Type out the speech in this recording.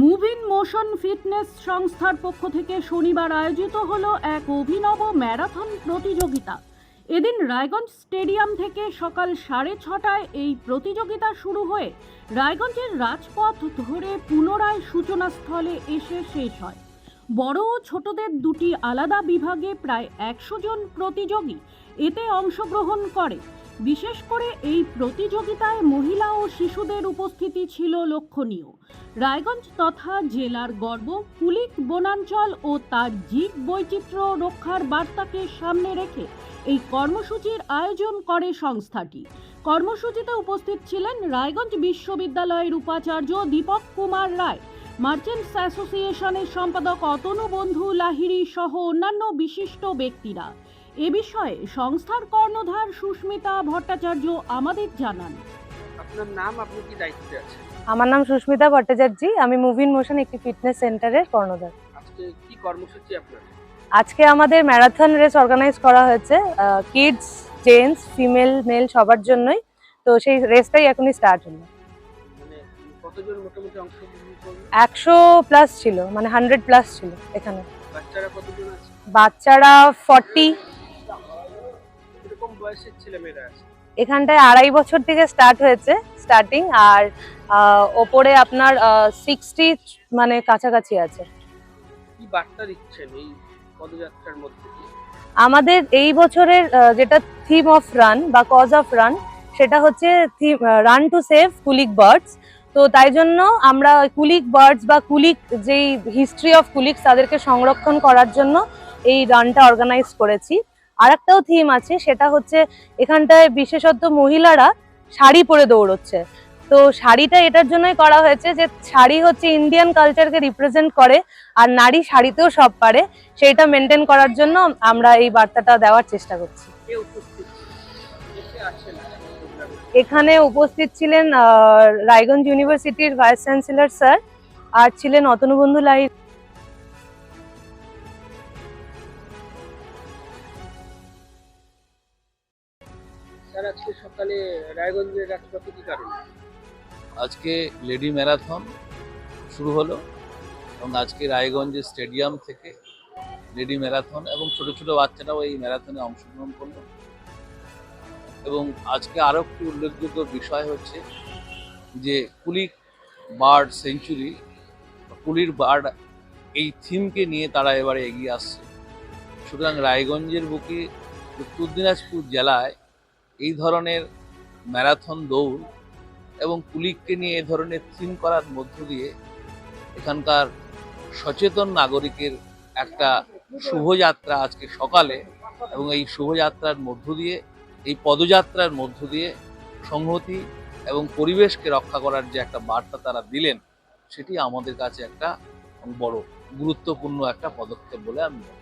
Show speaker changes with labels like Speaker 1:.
Speaker 1: Move in motion fitness সংস্থার পক্ষ থেকে শনিবার আয়োজিত হলো এক অভিনব ম্যারাথন প্রতিযোগিতা। এদিন রায়গঞ্জ স্টেডিয়াম থেকে সকাল সাড়ে ছটায় এই প্রতিযোগিতা শুরু হয়ে রায়গঞ্জের রাজপথ ধরে পুনরায় সূচনাস্থলে এসে শেষ হয়। বড় ও ছোটদের দুটি আলাদা বিভাগে প্রায় একশো জন প্রতিযোগী এতে অংশগ্রহণ করে। বিশেষ করে এই প্রতিযোগিতায় মহিলা ও শিশুদের উপস্থিতি ছিল লক্ষণীয়। রায়গঞ্জ তথা জেলার গর্ব কুলিক বনাঞ্চল ও তার জীব বৈচিত্র্য রক্ষার বার্তাকে সামনে রেখে এই কর্মসূচির আয়োজন করে সংস্থাটি। কর্মসূচিতে উপস্থিত ছিলেন রায়গঞ্জ বিশ্ববিদ্যালয়ের উপাচার্য দীপক কুমার রায়, মার্চেন্টস অ্যাসোসিয়েশনের সম্পাদক অতনু বন্ধু লাহিড়ী সহ অন্যান্য বিশিষ্ট ব্যক্তিরা। এ বিষয়ে সংস্থার কর্ণধার সুস্মিতা ভট্টাচার্য আমাদের জানান।
Speaker 2: আপনার নাম আপনি কি দায়িত্বে আছেন?
Speaker 3: আমার নাম সুস্মিতা ভট্টাচার্যি। আমি মুভিন মোশন একটি ফিটনেস সেন্টারের কর্ণধার।
Speaker 2: আজকে কি কর্মসূচি আপনার?
Speaker 3: আজকে আমাদের ম্যারাথন রেস অর্গানাইজ করা হয়েছে কিডস জেন্টস ফিমেল মেল সবার জন্যই। তো সেই রেসটাই এখনই স্টার্ট হলো।
Speaker 2: মানে কতজন মোটামুটি অংশগ্রহণ করবে
Speaker 3: একশো প্লাস ছিল মানে হান্ড্রেড প্লাস ছিল এখানে।
Speaker 2: বাচ্চারা কতজন আছে?
Speaker 3: বাচ্চারা ফর্টি
Speaker 2: বয়সের ছেলেমেয়েরা আছে?
Speaker 3: এখানটায় আড়াই বছর থেকে স্টার্ট হয়েছে স্টার্টিং আর ওপরে আপনার সিক্সটি মানে কাছাকাছি আছে।
Speaker 2: কি বার্তা দিচ্ছেন এই পদযাত্রার মধ্যে
Speaker 3: আমাদের এই বছরের যেটা থিম অফ রান বা কজ অফ রান সেটা হচ্ছে run to save Kulik birds তো তাই জন্য আমরা কুলিক বার্ডস বা কুলিক যেই হিস্ট্রি অফ কুলিক তাদেরকে সংরক্ষণ করার জন্য এই রানটা অর্গানাইজ করেছি। আর একটাও থিম আছে সেটা হচ্ছে এখানটায় বিশেষত মহিলারা শাড়ি পরে দৌড়চ্ছে। তো শাড়িটা এটার জন্যই করা হয়েছে যে শাড়ি হচ্ছে ইন্ডিয়ান কালচারকে রিপ্রেজেন্ট করে আর নারী শাড়িতেও সব পারে। সেইটা মেনটেন করার জন্য আমরা এই বার্তাটা দেওয়ার চেষ্টা করছি? এখানে উপস্থিত ছিলেন আহ, রায়গঞ্জ ইউনিভার্সিটির ভাইস চ্যান্সেলর স্যার আর ছিলেন অতনুবন্ধু লাই
Speaker 2: স্যার, আজকে সকালে রায়গঞ্জের রাজপথে কি কারণে?
Speaker 4: আজকে লেডি ম্যারাথন শুরু হলো এবং আজকে রায়গঞ্জের স্টেডিয়াম থেকে লেডি ম্যারাথন এবং ছোট ছোট বাচ্চারাও এই ম্যারাথনে অংশগ্রহণ করল। এবং আজকে আরও একটি উল্লেখযোগ্য বিষয় হচ্ছে যে কুলিক বার্ড সেঞ্চুরি কুলির বার্ড এই থিমকে নিয়ে তারা এবারে এগিয়ে আসছে। সুতরাং রায়গঞ্জের বুকে উত্তর দিনাজপুর জেলায় এই ধরনের ম্যারাথন দৌড় এবং কুলিককে নিয়ে এ ধরনের থিম করার মধ্য দিয়ে এখানকার সচেতন নাগরিকের একটা শুভযাত্রা আজকে সকালে এবং এই শুভযাত্রার মধ্য দিয়ে, এই পদযাত্রার মধ্য দিয়ে সংহতি এবং পরিবেশকে রক্ষা করার যে একটা বার্তা তারা দিলেন, সেটি আমাদের কাছে একটা বড় গুরুত্বপূর্ণ একটা পদক্ষেপ বলে আমি মনে